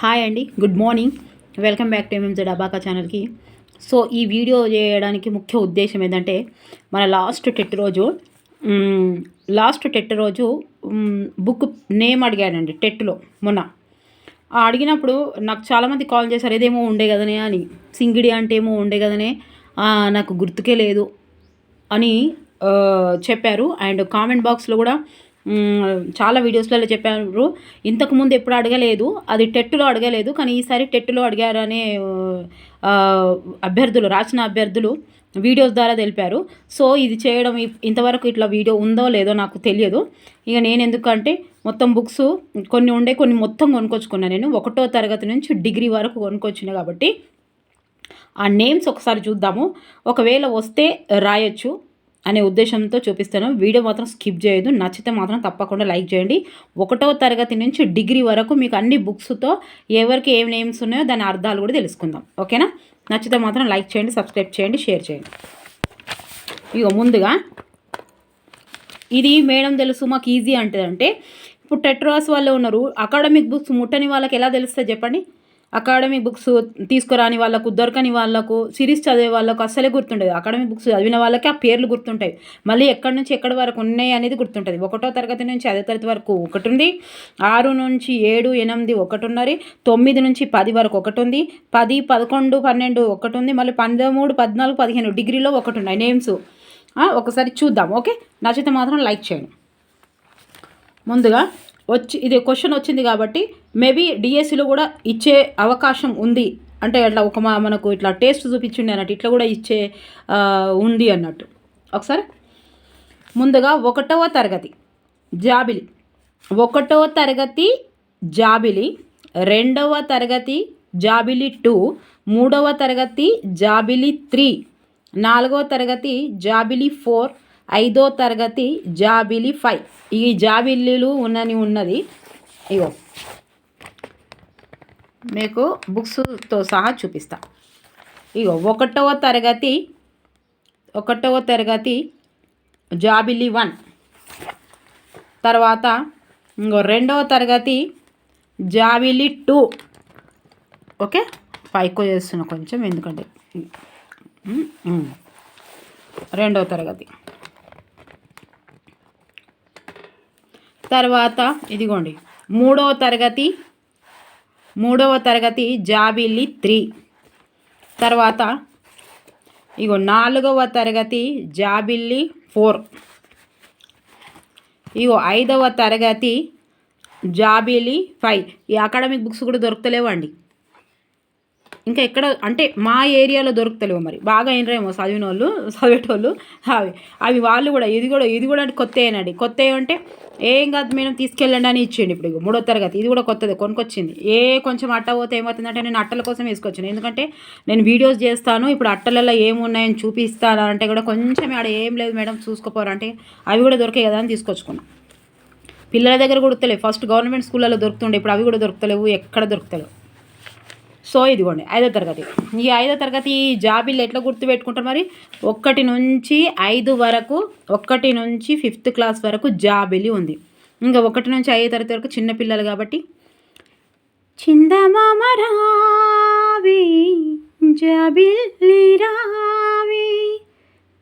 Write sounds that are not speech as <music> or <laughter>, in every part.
Hi అండి good morning welcome back to MMZ abaca ఛానల్కి so ఈ వీడియో చేయడానికి ముఖ్య ఉద్దేశం ఏంటంటే మన లాస్ట్ టెట్ రోజు లాస్ట్ టెట్ రోజు బుక్ నేమ్ అడిగాడండి టెట్లో మొన్న. అడిగినప్పుడు నాకు చాలామంది కాల్ చేశారు ఏదేమో ఉండే కదనే అని. సింగిడి అంటే ఏమో ఉండే కదనే నాకు గుర్తుకే లేదు అని చెప్పారు. అండ్ కామెంట్ బాక్స్లో కూడా చాలా వీడియోస్లలో చెప్పారు. ఇంతకుముందు ఎప్పుడు అడగలేదు. అది టెట్టులో అడగలేదు. కానీ ఈసారి టెట్టులో అడిగారనే అభ్యర్థులు రాసిన అభ్యర్థులు వీడియోస్ ద్వారా తెలిపారు. సో ఇది చేయడం ఇంతవరకు ఇట్లా వీడియో ఉందో లేదో నాకు తెలియదు. ఇక నేను ఎందుకంటే మొత్తం బుక్స్ కొన్ని ఉండే కొన్ని మొత్తం కొనుక్కొచ్చుకున్నాను నేను. ఒకటో తరగతి నుంచి డిగ్రీ వరకు కొనుక్కొచ్చినా కాబట్టి ఆ నేమ్స్ ఒకసారి చూద్దాము. ఒకవేళ వస్తే రాయొచ్చు. అనే ఉద్దేశంతో చూపిస్తాను. వీడియో మాత్రం స్కిప్ చేయదు నచ్చితే మాత్రం తప్పకుండా లైక్ చేయండి. ఒకటో తరగతి నుంచి డిగ్రీ వరకు మీకు అన్ని బుక్స్తో ఎవరికి ఏం నేమ్స్ ఉన్నాయో దాని అర్థాలు కూడా తెలుసుకుందాం. ఓకేనా? నచ్చితే మాత్రం లైక్ చేయండి సబ్స్క్రైబ్ చేయండి షేర్ చేయండి. ఇగో ముందుగా. ఇది మేడం తెలుసు మాకు ఈజీ అంటే అంటే ఇప్పుడు టెట్రాస్ వాళ్ళు ఉన్నారు. అకాడమిక్ బుక్స్ ముట్టని వాళ్ళకి ఎలా తెలుస్తుంది చెప్పండి? అకాడమిక్ బుక్స్ తీసుకురాని వాళ్ళకు దొరకని వాళ్ళకు సిరీస్ చదివే వాళ్ళకు అస్సలే గుర్తుండదు. అకాడమిక్ బుక్స్ చదివిన వాళ్ళకి ఆ పేర్లు గుర్తుంటాయి. మళ్ళీ ఎక్కడి నుంచి ఎక్కడి వరకు ఉన్నాయి అనేది గుర్తుంటుంది. ఒకటో తరగతి నుంచి అదే తరగతి వరకు ఒకటి ఉంది ఆరు నుంచి ఏడు ఎనిమిది ఒకటి ఉన్నది తొమ్మిది నుంచి పది వరకు ఒకటి ఉంది పది పదకొండు పన్నెండు ఒకటి ఉంది మళ్ళీ పదమూడు పద్నాలుగు పదిహేను డిగ్రీలో ఒకటి ఉన్నాయి నేమ్స్ ఒకసారి చూద్దాం. ఓకే? నచ్చితే మాత్రం లైక్ చేయండి. ముందుగా వచ్చి ఇది క్వశ్చన్ వచ్చింది కాబట్టి మేబీ డిఎస్సిలో కూడా ఇచ్చే అవకాశం ఉంది. అంటే అట్లా ఒక మా మనకు ఇట్లా టేస్ట్ చూపించిండి అన్నట్టు ఇట్లా కూడా ఇచ్చే ఉంది అన్నట్టు. ఒకసారి. ముందుగా ఒకటవ తరగతి జాబిలి. ఒకటవ తరగతి జాబిలి. రెండవ తరగతి జాబిలి టూ. మూడవ తరగతి జాబిలి త్రీ. నాలుగవ తరగతి జాబిలి ఫోర్. ఐదో తరగతి జాబిలి ఫైవ్. ఈ జాబిల్లీలు ఉన్నని ఉన్నది. ఇగో. మీకు బుక్స్తో సహా చూపిస్తా. ఇగో ఒకటవ తరగతి ఒకటవ తరగతి జాబిలి వన్. తర్వాత ఇంకో రెండవ తరగతి జాబిలి టూ. ఓకే? పైకో చేస్తున్నా కొంచెం ఎందుకంటే. రెండవ తరగతి. తర్వాత ఇదిగోండి మూడవ తరగతి మూడవ తరగతి జాబిల్లి త్రీ. తర్వాత ఇగో నాలుగవ తరగతి జాబిల్లి ఫోర్. ఇగో ఐదవ తరగతి జాబిలి ఫైవ్. ఈ అకాడమిక్ బుక్స్ కూడా దొరుకుతలేవండి. ఇంకా ఎక్కడ అంటే మా ఏరియాలో దొరుకుతలేవు మరి. బాగా అయినరేమో చదివిన వాళ్ళు చదివేటోళ్ళు అవి. అవి వాళ్ళు కూడా ఇది కూడా ఇది కూడా కొత్త ఏనండి కొత్త అంటే ఏం కాదు మేము తీసుకెళ్ళండి అని ఇచ్చేయండి ఇప్పుడు మూడో తరగతి. ఇది కూడా కొత్తది కొనుక్కొచ్చింది. ఏ కొంచెం అట్ట పోతే ఏమవుతుందంటే నేను అట్టల కోసం వేసుకొచ్చాను. ఎందుకంటే నేను వీడియోస్ చేస్తాను ఇప్పుడు అట్టలలో ఏమున్నాయని చూపిస్తాను అంటే కూడా కొంచెం ఆడ ఏం లేదు మేడం చూసుకోపోరంటే అవి కూడా దొరికాయి కదా అని తీసుకొచ్చుకున్నాను పిల్లల దగ్గర కూడా ఫస్ట్ గవర్నమెంట్ స్కూళ్ళలో దొరుకుతుండే ఇప్పుడు అవి కూడా దొరుకుతలేవు ఎక్కడ దొరుకుతలేవు. సో ఇదిగోండి ఐదో తరగతి. ఈ ఐదో తరగతి జాబీలు ఎట్లా గుర్తుపెట్టుకుంటారు మరి? ఒక్కటి నుంచి ఐదు వరకు ఒక్కటి నుంచి ఫిఫ్త్ క్లాస్ వరకు జాబిలి ఉంది. ఇంకా ఒకటి నుంచి ఐదో తరగతి వరకు చిన్నపిల్లలు కాబట్టి. చిందమామ రావి జాబిల్లి రావి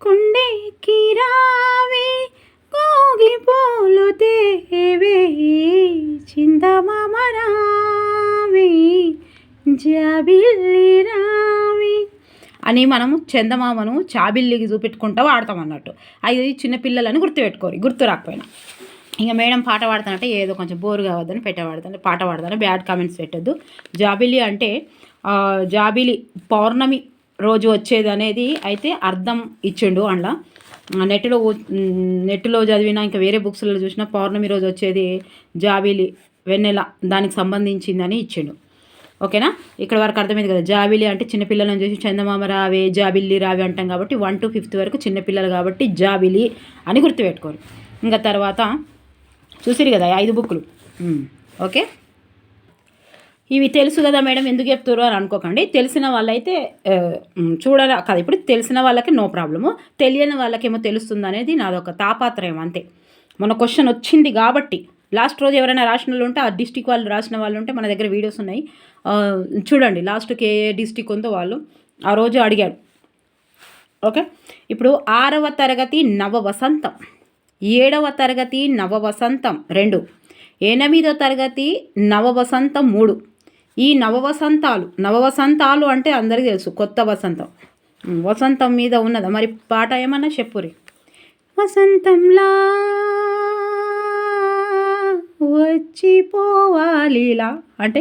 కుండెకి రావి గోగి పోలు దేవే చిందమామ రావి జాబిల్లి రావి. అని మనము చందమామను చాబిల్లికి చూపెట్టుకుంటూ వాడతాం అన్నట్టు. అది చిన్నపిల్లలని గుర్తుపెట్టుకోరు. గుర్తు రాకపోయినా. ఇంకా మేడం పాట పాడుతానంటే ఏదో కొంచెం బోర్ కావద్దని పెట్ట పాడతాను పాట పాడతాను. బ్యాడ్ కామెంట్స్ పెట్టద్దు. జాబిలి అంటే జాబిలి పౌర్ణమి రోజు వచ్చేది అనేది అయితే అర్థం ఇచ్చిండు అందులో నెట్లో నెట్లో చదివినా ఇంకా వేరే బుక్స్లో చూసినా పౌర్ణమి రోజు వచ్చేది జాబిలి వెన్నెల దానికి సంబంధించిందని ఇచ్చిండు. ఓకేనా? ఇక్కడ వరకు అర్థమైంది కదా. జాబిలి అంటే చిన్నపిల్లలను చూసి చందమామ రావే జాబిల్లి రావే అంటాం కాబట్టి వన్ టు ఫిఫ్త్ వరకు చిన్నపిల్లలు కాబట్టి జాబిలి అని గుర్తుపెట్టుకోరు. ఇంకా తర్వాత చూసిరు కదా ఐదు బుక్లు ఓకే? ఇవి తెలుసు కదా మేడం ఎందుకు చెప్తారు అని అనుకోకండి. తెలిసిన వాళ్ళైతే ఆ, కాదు చూడాల కదా ఇప్పుడు తెలిసిన వాళ్ళకి నో ప్రాబ్లము తెలియని వాళ్ళకేమో తెలుస్తుంది అనేది నాదొక తాపాత్రయం అంతే. మన క్వశ్చన్ వచ్చింది కాబట్టి లాస్ట్ రోజు ఎవరైనా రాసిన వాళ్ళు ఉంటే ఆ డిస్టిక్ వాళ్ళు రాసిన వాళ్ళు ఉంటే మన దగ్గర వీడియోస్ ఉన్నాయి. చూడండి లాస్ట్కి ఏ ఏ డిస్టిక్ ఉందో వాళ్ళు. ఆ రోజు అడిగాడు. ఓకే? ఇప్పుడు ఆరవ తరగతి నవ వసంతం ఏడవ తరగతి నవ వసంతం రెండు. ఎనిమిదో తరగతి నవ వసంతం మూడు. ఈ నవ వసంతాలు నవ వసంతాలు అంటే అందరికీ తెలుసు కొత్త వసంతం. వసంతం మీద ఉన్నదా? మరి పాట ఏమన్నా చెప్పురి. వసంతంలా వచ్చిపోవాలిలా అంటే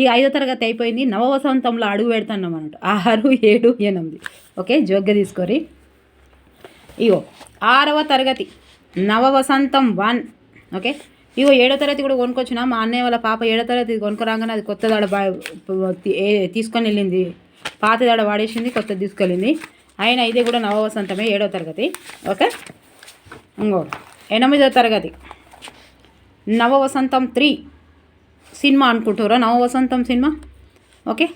ఈ ఐదో తరగతి అయిపోయింది నవవసంతంలో అడుగు పెడుతున్నాం అన్నట్టు. ఆరు ఏడు ఎనిమిది. ఓకే జోగ్గా తీసుకోరి. ఇగో ఆరవ తరగతి నవవసంతం వన్. ఓకే ఇగో ఏడో తరగతి కూడా కొనుక్కొచ్చిన మా అన్నయ్య వాళ్ళ పాప ఏడో తరగతి కొనుక్కురాగానే అది కొత్త దాడ తీసుకొని వెళ్ళింది పాత దాడ వాడేసింది కొత్తది తీసుకెళ్ళింది. అయినా ఇది కూడా నవవసంతమే ఏడో తరగతి. ఓకే ఇంకో ఎనిమిదో తరగతి. నవ వసంతం త్రీ సినిమా అనుకుంటారా నవ వసంతం సినిమా? ఓకే?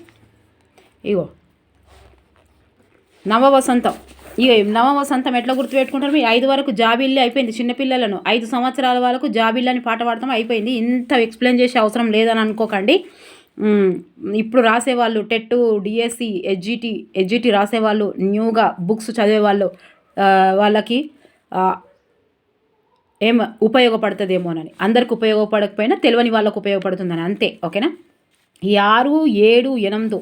ఇగో. నవ వసంతం ఇక నవ వసంతం ఎట్లా గుర్తుపెట్టుకుంటారు? మీ ఐదు వరకు జాబిల్లి అయిపోయింది చిన్నపిల్లలను ఐదు సంవత్సరాల వాళ్ళకు జాబిల్లి అని పాట పాడతాం అయిపోయింది. ఇంత ఎక్స్ప్లెయిన్ చేసే అవసరం లేదని అనుకోకండి. ఇప్పుడు రాసేవాళ్ళు టెట్ డిఎస్సి ఎడ్జిటి ఎడ్జిటి రాసేవాళ్ళు న్యూగా బుక్స్ చదివేవాళ్ళు వాళ్ళకి ఏం ఉపయోగపడుతుందేమోనని అందరికి ఉపయోగపడకపోయినా తెలియని వాళ్ళకు ఉపయోగపడుతుందని. అంతే. ఓకేనా? ఈ ఆరు ఏడు ఎనిమిది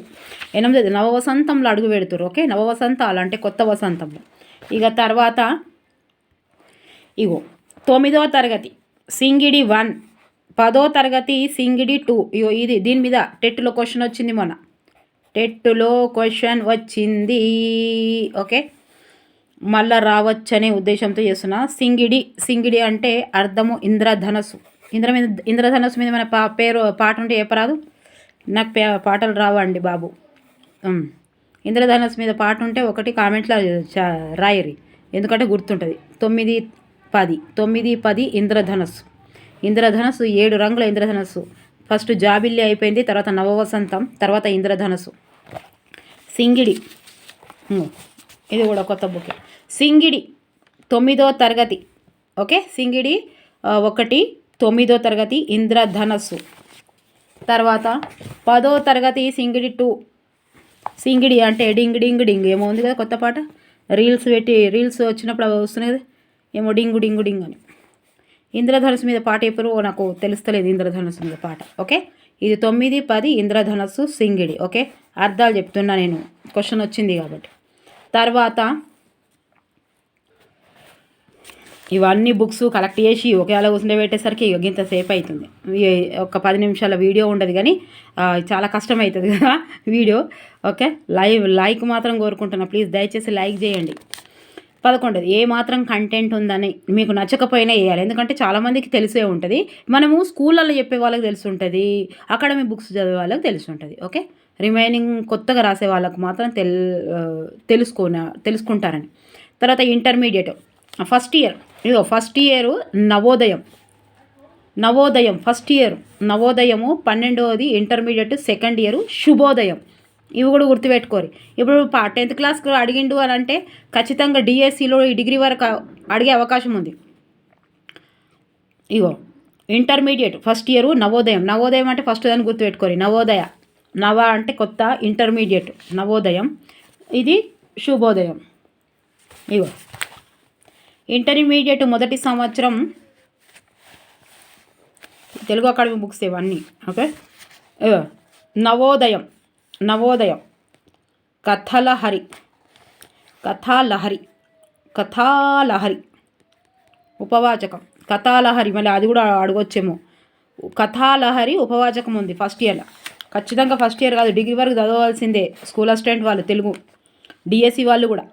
ఎనిమిది నవ వసంతంలో అడుగు పెడుతురు ఓకే? నవ వసంతాలు అంటే కొత్త వసంతంలో ఇక తర్వాత ఇగో తొమ్మిదవ తరగతి సింగిడి వన్. పదో తరగతి సింగిడి టూ. ఇగో ఇది దీని మీద టెట్లో క్వశ్చన్ వచ్చింది మొన్న. టెట్లో క్వశ్చన్ వచ్చింది. ఓకే? మళ్ళా రావచ్చనే ఉద్దేశంతో చేస్తున్నా. సింగిడి సింగిడి అంటే అర్థము ఇంద్రధనస్సు ఇంద్ర మీద ఇంద్రధనస్సు మీద మన పా పేరు పాట ఉంటే చెప్పరాదు. నాకు పే పాటలు రావండి బాబు. ఇంద్రధనస్సు మీద పాట ఉంటే ఒకటి కామెంట్లో రాయరి ఎందుకంటే గుర్తుంటుంది. తొమ్మిది పది. తొమ్మిది పది ఇంద్రధనస్సు ఇంద్రధనస్సు ఏడు రంగుల ఇంద్రధనస్సు ఫస్ట్ జాబిల్లి అయిపోయింది తర్వాత నవవసంతం తర్వాత ఇంద్రధనస్సు సింగిడి. ఇది కూడా కొత్త బుక్. సింగిడి తొమ్మిదో తరగతి. ఓకే? సింగిడి ఒకటి తొమ్మిదో తరగతి ఇంద్రధనస్సు. తర్వాత పదో తరగతి సింగిడి టూ. సింగిడి అంటే డింగ్ డింగ్ డింగ్. ఏమో ఉంది కదా కొత్త పాట? రీల్స్ పెట్టి రీల్స్ వచ్చినప్పుడు అవి వస్తున్నాయి కదా? ఏమో డింగు డింగు డింగ్ అని. ఇంద్రధనుసు మీద పాట ఎప్పుడు నాకు తెలుస్తలేదు ఇంద్రధనుసు మీద పాట. ఓకే? ఇది తొమ్మిది పది ఇంద్రధనస్సు సింగిడి. ఓకే? అర్థాలు చెప్తున్నా నేను. క్వశ్చన్ వచ్చింది కాబట్టి. తర్వాత ఇవన్నీ బుక్స్ కలెక్ట్ చేసి ఒకేలా కూర్చుండే పెట్టేసరికి ఇంత సేపు అవుతుంది ఒక పది నిమిషాల వీడియో ఉండదు కానీ చాలా కష్టం అవుతుంది కదా వీడియో. ఓకే? లైవ్ లైక్ మాత్రం కోరుకుంటున్నా. ప్లీజ్ దయచేసి లైక్ చేయండి. పదకొండది ఏ మాత్రం కంటెంట్ ఉందని మీకు నచ్చకపోయినా వేయాలి. ఎందుకంటే చాలామందికి తెలిసే ఉంటుంది. మనము స్కూళ్ళల్లో చెప్పే వాళ్ళకి తెలిసి ఉంటుంది అకాడమీ బుక్స్ చదివే వాళ్ళకి తెలిసి ఉంటుంది ఓకే? రిమైనింగ్ కొత్తగా రాసే వాళ్ళకు మాత్రం తెల్ ఆ, తెలుసుకుంటారని. తర్వాత ఇంటర్మీడియట్. First year. ఇదిగో first year Navodayam. Navodayam first year Navodayamu పన్నెండవది intermediate second year Shubhodayam. ఇవి కూడా గుర్తుపెట్టుకోరు. ఇప్పుడు టెన్త్ క్లాస్కి అడిగిండు అని అంటే ఖచ్చితంగా డిఎస్సిలో ఈ డిగ్రీ వరకు అడిగే అవకాశం ఉంది. ఇగో intermediate first year Navodayam. Navodayam అంటే ఫస్ట్ దాన్ని గుర్తుపెట్టుకోరు. నవోదయ. నవ అంటే కొత్త ఇంటర్మీడియట్ నవోదయం. ఇది శుభోదయం. ఇగో ఇంటర్మీడియట్ మొదటి సంవత్సరం తెలుగు అకాడమీ బుక్స్ ఇవన్నీ ఓకే? నవోదయం నవోదయం. కథలహరి కథాలహరి కథాలహరి. ఉపవాచకం కథాలహరి. మళ్ళీ అది కూడా అడగొచ్చేమో. కథాలహరి ఉపవాచకం ఉంది ఫస్ట్ ఇయర్లో. ఖచ్చితంగా ఫస్ట్ ఇయర్ కాదు డిగ్రీ వరకు చదవాల్సిందే స్కూల్ అసిస్టెంట్ వాళ్ళు తెలుగు. డిఎస్సి వాళ్ళు కూడా.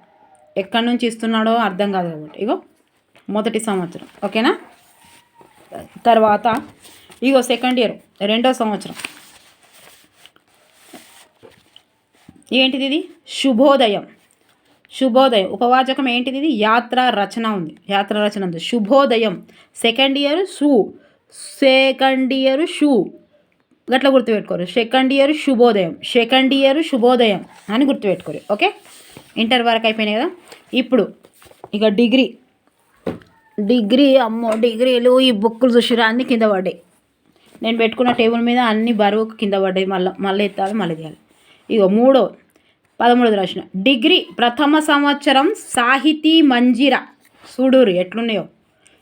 ఎక్కడి నుంచి ఇస్తున్నాడో అర్థం కాదు కాబట్టి. ఇగో మొదటి సంవత్సరం. ఓకేనా? తర్వాత ఇగో సెకండ్ ఇయర్ రెండో సంవత్సరం. ఏంటిది ఇది? శుభోదయం. శుభోదయం. ఉపవాచకం ఏంటిది ఇది? యాత్ర రచన ఉంది. యాత్ర రచన ఉంది. శుభోదయం. సెకండ్ ఇయర్ షూ సెకండ్ ఇయర్ షూ గట్లా గుర్తుపెట్టుకోరు. Second year Shubhodayam. Second year Shubhodayam అని గుర్తుపెట్టుకోరు. ఓకే? ఇంటర్ వరకు అయిపోయినాయి కదా. ఇప్పుడు ఇక డిగ్రీ. డిగ్రీ అమ్మో డిగ్రీలు ఈ బుక్కులు చూసిరా అన్ని కింద పడ్డాయి. నేను పెట్టుకున్న టేబుల్ మీద అన్ని బరువుకు కింద పడ్డాయి మళ్ళీ మళ్ళీ ఎత్తాలి మళ్ళీ తీయాలి ఇగో మూడో పదమూడోది రాసిన. డిగ్రీ ప్రథమ సంవత్సరం సాహితీ మంజిర. చూడూరు ఎట్లున్నాయో.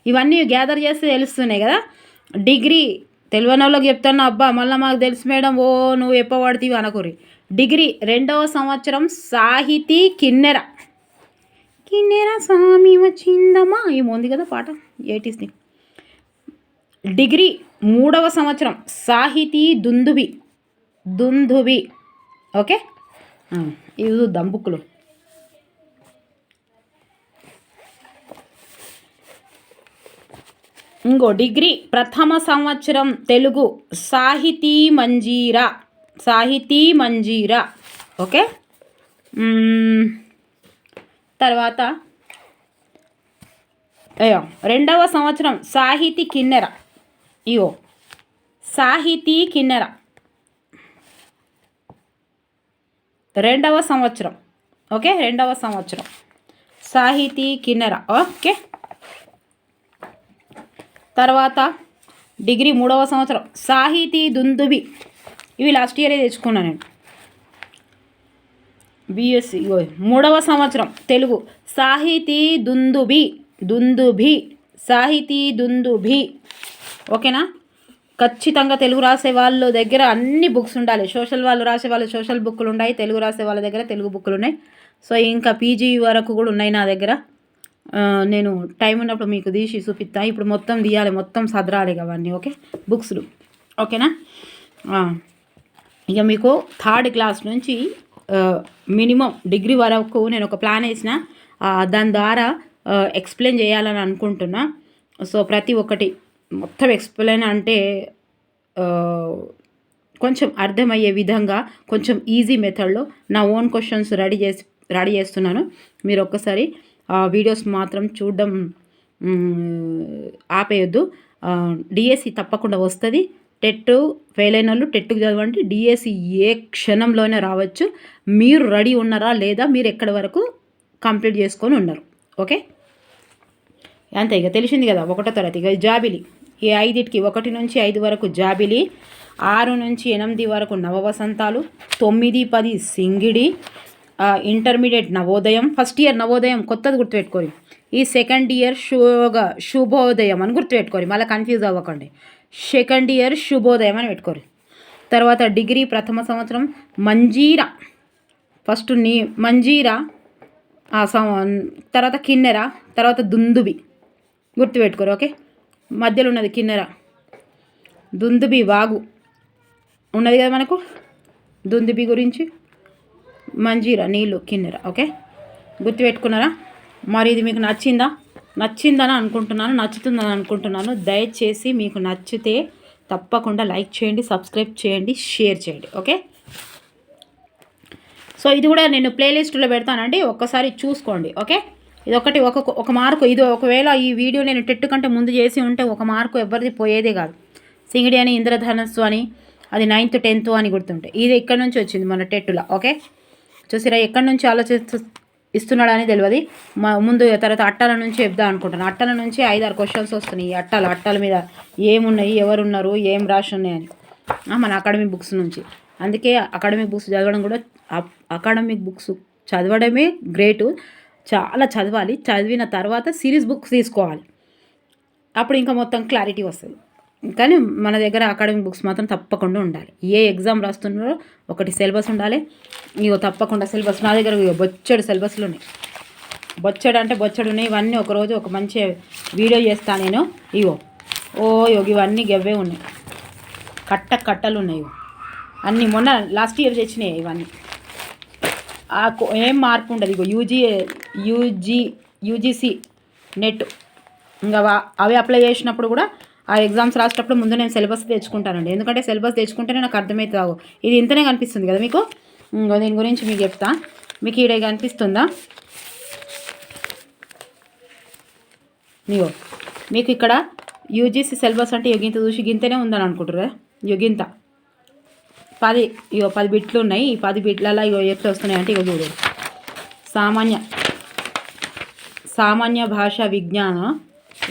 ఇవన్నీ గ్యాదర్ చేస్తే తెలుస్తున్నాయి కదా. డిగ్రీ తెలియని వాళ్ళకి చెప్తాను అబ్బా మళ్ళీ మాకు తెలుసు మేడం ఓ నువ్వు ఎప్పబడితీవి అనకూరి డిగ్రీ రెండవ సంవత్సరం సాహితీ కిన్నెర. కిన్నెర స్వామి వచ్చిందమ్మా. ఏముంది కదా పాట. ఎయిటీస్ది డిగ్రీ మూడవ సంవత్సరం సాహితీ దుందుబి. దుందుబి. ఓకే? ఇది ఇవి చూద్దాం బుక్లు ఇంకో డిగ్రీ ప్రథమ సంవత్సరం తెలుగు సాహితీ మంజీరా. సాహితీ మంజీరా. ఓకే? తర్వాత అయ్యో రెండవ సంవత్సరం సాహితీ కిన్నెర. ఇయో సాహితీ కిన్నెర. రెండవ సంవత్సరం. ఓకే? రెండవ సంవత్సరం. సాహితీ కిన్నెర. ఓకే? తర్వాత డిగ్రీ మూడవ సంవత్సరం. సాహితీ దుందుబి. ఇవి లాస్ట్ ఇయరే తెచ్చుకున్నాను నేను. బిఎస్సి మూడవ సంవత్సరం తెలుగు. సాహితీ దుందుబి దుందుభి సాహితీ దుందుభి ఓకేనా? ఖచ్చితంగా తెలుగు రాసే వాళ్ళ దగ్గర అన్ని బుక్స్ ఉండాలి. సోషల్ వాళ్ళు రాసే వాళ్ళు సోషల్ బుక్లు ఉన్నాయి. తెలుగు రాసే వాళ్ళ దగ్గర తెలుగు బుక్లు ఉన్నాయి. సో ఇంకా పీజీ వరకు కూడా ఉన్నాయి నా దగ్గర. నేను టైం ఉన్నప్పుడు మీకు తీసి చూపిస్తా. ఇప్పుడు మొత్తం తీయాలి. మొత్తం సదరాలి అవన్నీ ఓకే? బుక్స్లు. ఓకేనా? ఇక మీకు థర్డ్ క్లాస్ నుంచి మినిమం డిగ్రీ వరకు నేను ఒక ప్లాన్ వేసిన. దాని ద్వారా ఎక్స్ప్లెయిన్ చేయాలని అనుకుంటున్నా. సో ప్రతి ఒక్కటి మొత్తం ఎక్స్ప్లెయిన్ అంటే కొంచెం అర్థమయ్యే విధంగా కొంచెం ఈజీ మెథడ్లో నా ఓన్ క్వశ్చన్స్ రెడీ చేసి రెడీ చేస్తున్నాను. మీరు ఒక్కసారి వీడియోస్ మాత్రం చూడడం ఆపేయొద్దు. డిఎస్సి తప్పకుండా వస్తుంది. టెట్ ఫెయిల్ అయిన వాళ్ళు టెట్కు చదవండి డిఎస్సి ఏ క్షణంలోనే రావచ్చు. మీరు రెడీ ఉన్నారా లేదా మీరు ఎక్కడి వరకు కంప్లీట్ చేసుకొని ఉన్నారు. ఓకే? అంతే ఇక తెలిసింది కదా ఒకటో తరగతి. ఇక జాబిలి. ఈ ఐదిటికి ఒకటి నుంచి ఐదు వరకు జాబిలి ఆరు నుంచి ఎనిమిది వరకు నవవసంతాలు తొమ్మిది పది Singidi intermediate Navodayam. First year Navodayam కొత్తది గుర్తుపెట్టుకోరి. ఈ సెకండ్ ఇయర్ శుభ శుభోదయం అని గుర్తుపెట్టుకోరి. మళ్ళీ కన్ఫ్యూజ్ అవ్వకండి. సెకండ్ ఇయర్ శుభోదయం అని పెట్టుకోరు తర్వాత డిగ్రీ ప్రథమ సంవత్సరం మంజీరా. ఫస్ట్ నీ మంజీరా ఆ సం- తర్వాత కిన్నెర తర్వాత దుందుబి గుర్తుపెట్టుకోరు ఓకే? మధ్యలో ఉన్నది కిన్నెర దుందుబి వాగు. ఉన్నది కదా మనకు? దుందుబి గురించి మంజీరా నీళ్ళు కిన్నెర ఓకే? గుర్తుపెట్టుకున్నారా మరి ఇది మీకు నచ్చిందా? నచ్చిందని అనుకుంటున్నాను నచ్చుతుందని అనుకుంటున్నాను దయచేసి మీకు నచ్చితే తప్పకుండా లైక్ చేయండి సబ్స్క్రైబ్ చేయండి షేర్ చేయండి ఓకే? సో ఇది కూడా నేను ప్లేలిస్ట్లో పెడతానండి ఒక్కసారి చూసుకోండి ఓకే? ఇది ఒకటి ఒక ఒక మార్కు ఇది ఒకవేళ ఈ వీడియో నేను టెట్టు కంటే ముందు చేసి ఉంటే ఒక మార్కు ఎవరిది పోయేదే కాదు. సింగిడి అని ఇంద్రధనస్సు అని అది నైన్త్ టెన్త్ అని గుర్తుంటే ఇది ఇక్కడ నుంచి వచ్చింది మన టెట్టులో ఓకే? చూసిరా ఎక్కడి నుంచి ఆలోచిస్తూ ఇస్తున్నాడని తెలియదు మా ముందు తర్వాత అట్టల నుంచి చెప్దాం అనుకుంటాను అట్టల నుంచి ఐదారు క్వశ్చన్స్ వస్తున్నాయి. ఈ అట్టాలు అట్టల మీద ఏమున్నాయి ఎవరున్నారు ఏం రాసి ఉన్నాయని మన అకాడమిక్ బుక్స్ నుంచి. అందుకే అకాడమిక్ బుక్స్ చదవడం కూడా అకాడమిక్ బుక్స్ చదవడమే గ్రేటు చాలా చదవాలి. చదివిన తర్వాత సిరీస్ బుక్స్ తీసుకోవాలి. అప్పుడు ఇంకా మొత్తం క్లారిటీ వస్తుంది. కానీ మన దగ్గర అకాడమిక్ బుక్స్ మాత్రం తప్పకుండా ఉండాలి. ఏ ఎగ్జామ్ రాస్తున్నారో ఒకటి సిలబస్ ఉండాలి. ఇగో తప్పకుండా సిలబస్ నా దగ్గర బొచ్చడు సిలబస్లు ఉన్నాయి. బొచ్చడు అంటే బొచ్చడు ఉన్నాయి. ఇవన్నీ ఒకరోజు ఒక మంచి వీడియో చేస్తాను నేను. ఇగో. ఓ యోగి ఇవన్నీ గవ్వే ఉన్నాయి. కట్ట కట్టలు ఉన్నాయి అన్నీ మొన్న లాస్ట్ ఇయర్ తెచ్చినాయి ఇవన్నీ. ఆ కో- ఏం మార్పు ఉండదు ఇగో. యూజీ యూజీ యూజీసీ నెట్ ఇంకా అవి అప్లై చేసినప్పుడు కూడా ఆ ఎగ్జామ్స్ రాసేటప్పుడు ముందు నేను సిలబస్ తెచ్చుకుంటానండి. ఎందుకంటే సిలబస్ తెచ్చుకుంటేనే నాకు అర్థమవుతుంది ఇది ఇంతనే కనిపిస్తుంది కదా మీకు? దీని గురించి మీకు చెప్తా. మీకు ఈడ కనిపిస్తుందా? నీవో మీకు ఇక్కడ యూజీసీ సిలబస్ అంటే యోగింత చూసి గింతనే ఉందని అనుకుంటారు యోగింత పది ఇగో పది బిట్లు ఉన్నాయి. ఈ పది బిట్లలో ఇగో ఎట్లా వస్తున్నాయి అంటే ఇగో చూడు. సామాన్య సామాన్య భాష విజ్ఞాన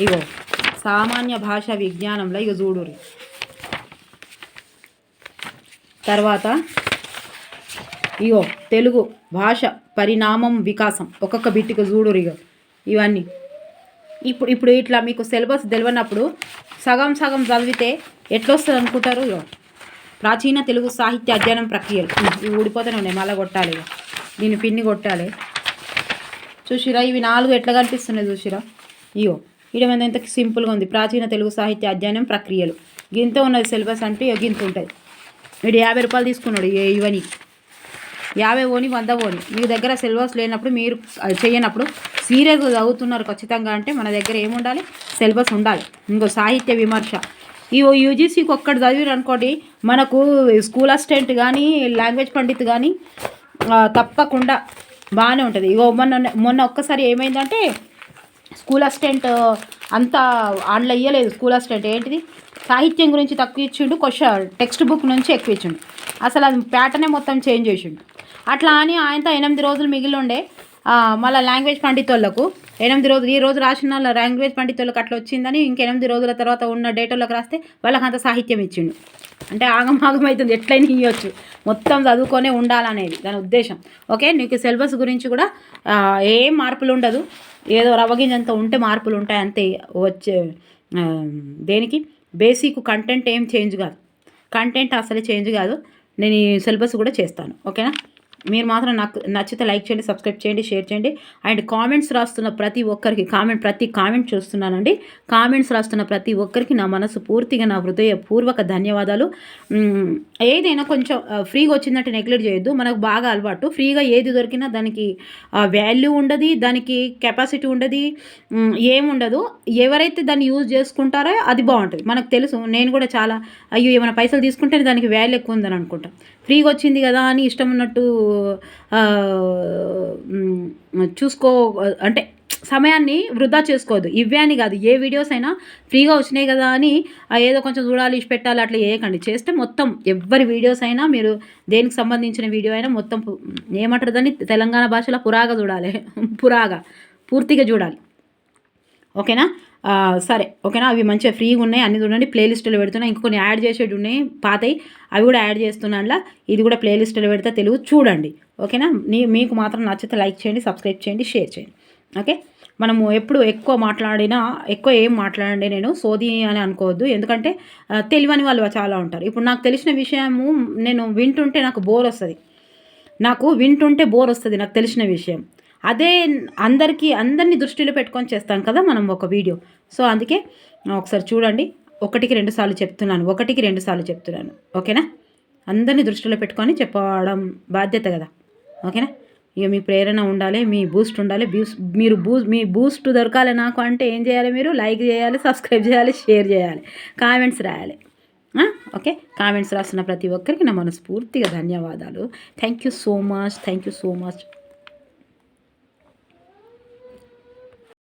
ఇగో. సామాన్య భాష విజ్ఞానంలో ఇక చూడురి తర్వాత ఇగో తెలుగు భాష పరిణామం వికాసం. ఒక్కొక్క బిట్టుకు చూడురు ఇగో ఇవన్నీ. ఇప్పుడు ఇప్పుడు ఇట్లా మీకు సిలబస్ తెలియనప్పుడు సగం సగం చదివితే ఎట్లొస్తుంది అనుకుంటారు ఇగో? ప్రాచీన తెలుగు సాహిత్య అధ్యయనం ప్రక్రియలు. ఇవి ఊడిపోతూనే ఉన్నాయి మళ్ళీ కొట్టాలి ఇక దీన్ని పిన్ని కొట్టాలి. చూసిరా ఇవి నాలుగు ఎట్లా కనిపిస్తున్నాయి చూసిరా? ఇగో. ఇక్కడ మీద ఎంత సింపుల్గా ఉంది. ప్రాచీన తెలుగు సాహిత్య అధ్యయనం ప్రక్రియలు. గింత ఉన్నది సిలబస్ అంటే గింత ఉంటుంది. వీడు యాభై రూపాయలు తీసుకున్నాడు ఏ ఇవని. యాభై ఓని వంద ఓని. మీ దగ్గర సిలబస్ లేనప్పుడు మీరు చేయనప్పుడు సీరియస్గా చదువుతున్నారు ఖచ్చితంగా అంటే మన దగ్గర ఏముండాలి? సిలబస్ ఉండాలి. ఇంకో సాహిత్య విమర్శ. ఈ యూజీసీకి ఒక్కటి చదివారు అనుకోండి మనకు స్కూల్ అసిస్టెంట్ కానీ లాంగ్వేజ్ పండిత్ కానీ తప్పకుండా బాగానే ఉంటుంది. ఇగో మొన్న మొన్న ఒక్కసారి ఏమైందంటే స్కూల్ అసిస్టెంట్ అంతా ఆన్లో ఇయ్యలేదు స్కూల్ అసిస్టెంట్. ఏంటిది? సాహిత్యం గురించి తక్కువ ఇచ్చిండు క్వశ్చన్ టెక్స్ట్ బుక్ నుంచి ఎక్కువ ఇచ్చిండు. అసలు అది ప్యాటర్నే మొత్తం చేంజ్ చేసిండు. అట్లా అని ఆయనతో ఎనిమిది రోజులు మిగిలి ఉండే మళ్ళీ లాంగ్వేజ్ పండితోళ్ళకు ఎనిమిది రోజులు ఈ రోజు రాసిన వాళ్ళ లాంగ్వేజ్ పండితోళ్ళకి అట్లా వచ్చిందని ఇంకెనిమిది రోజుల తర్వాత ఉన్న డేటోళ్ళకి రాస్తే వాళ్ళకి అంత సాహిత్యం ఇచ్చిండు. అంటే ఆగమాగం అవుతుంది ఎట్లయినా ఇవ్వచ్చు మొత్తం చదువుకొనే ఉండాలనేది దాని ఉద్దేశం. ఓకే నీకు సిలబస్ గురించి కూడా ఏం మార్పులు ఉండదు. ఏదో రవ్వ గింజంత ఉంటే మార్పులు ఉంటాయి అంతే వచ్చే దేనికి? బేసిక్ కంటెంట్ ఏం చేంజ్ కాదు. కంటెంట్ అసలు చేంజ్ కాదు. నేను ఈ సిలబస్ కూడా చేస్తాను. ఓకేనా? మీరు మాత్రం నాకు నచ్చితే లైక్ చేయండి సబ్స్క్రైబ్ చేయండి షేర్ చేయండి. అండ్ కామెంట్స్ రాస్తున్న ప్రతి ఒక్కరికి కామెంట్ ప్రతి కామెంట్ చూస్తున్నానండి. కామెంట్స్ రాస్తున్న ప్రతి ఒక్కరికి నా మనసు పూర్తిగా నా హృదయపూర్వక ధన్యవాదాలు. ఏదైనా కొంచెం ఫ్రీగా వచ్చిందంటే నెగ్లెక్ట్ చేయొద్దు. మనకు బాగా అలవాటు. ఫ్రీగా ఏది దొరికినా దానికి వాల్యూ ఉండదు దానికి కెపాసిటీ ఉండదు ఏముండదు ఎవరైతే దాన్ని యూజ్ చేసుకుంటారో అది బాగుంటుంది. మనకు తెలుసు నేను కూడా చాలా అయ్యో ఏమైనా పైసలు తీసుకుంటే దానికి వాల్యూ ఎక్కువ ఉందని అనుకుంటాను ఫ్రీగా వచ్చింది కదా అని ఇష్టం ఉన్నట్టు చూసుకో అంటే సమయాన్ని వృధా చేసుకోవద్దు ఇవే అని కాదు. ఏ వీడియోస్ అయినా ఫ్రీగా వచ్చినాయి కదా అని ఏదో కొంచెం చూడాలి ఇష్ట పెట్టాలి అట్లా చేయకండి చేస్తే మొత్తం ఎవరి వీడియోస్ అయినా మీరు దేనికి సంబంధించిన వీడియో అయినా మొత్తం ఏమంటారు దాన్ని తెలంగాణ భాషలో పురాగా చూడాలి. <laughs> పురాగా పూర్తిగా చూడాలి. ఓకేనా? సరే ఓకేనా? అవి మంచిగా ఫ్రీగా ఉన్నాయి. అన్ని చూడండి. ప్లేలిస్టులో పెడుతున్నా. ఇంకొన్ని యాడ్ చేసేవి ఉన్నాయి. పాతయి. అవి కూడా యాడ్ చేస్తున్నానులా ఇది కూడా ప్లేలిస్టులో పెడితే. తెలుగు చూడండి. ఓకేనా? నీ మీకు మాత్రం నచ్చితే లైక్ చేయండి సబ్స్క్రైబ్ చేయండి షేర్ చేయండి. ఓకే? మనము ఎప్పుడు ఎక్కువ మాట్లాడినా ఎక్కువ ఏం మాట్లాడండి నేను. సోది అని అనుకోవద్దు. ఎందుకంటే తెలివని వాళ్ళు చాలా ఉంటారు. ఇప్పుడు నాకు తెలిసిన విషయము నేను వింటుంటే నాకు బోర్ వస్తుంది. నాకు వింటుంటే బోర్ వస్తుంది. నాకు తెలిసిన విషయం. అదే అందరికీ అందరినీ దృష్టిలో పెట్టుకొని చేస్తాం కదా మనం ఒక వీడియో. సో అందుకే ఒకసారి చూడండి. ఒకటికి రెండు సార్లు చెప్తున్నాను. ఒకటికి రెండు సార్లు చెప్తున్నాను. ఓకేనా? అందరినీ దృష్టిలో పెట్టుకొని చెప్పడం బాధ్యత కదా. ఓకేనా? ఇక మీ ప్రేరణ ఉండాలి మీ బూస్ట్ ఉండాలి. బూస్ మీరు బూ మీ బూస్ట్ దొరకాలి నాకు అంటే ఏం చేయాలి మీరు? లైక్ చేయాలి సబ్స్క్రైబ్ చేయాలి షేర్ చేయాలి. కామెంట్స్ రాయాలి. ఓకే? కామెంట్స్ రాస్తున్న ప్రతి ఒక్కరికి నా మనస్ఫూర్తిగా ధన్యవాదాలు. Thank you so much thank you so much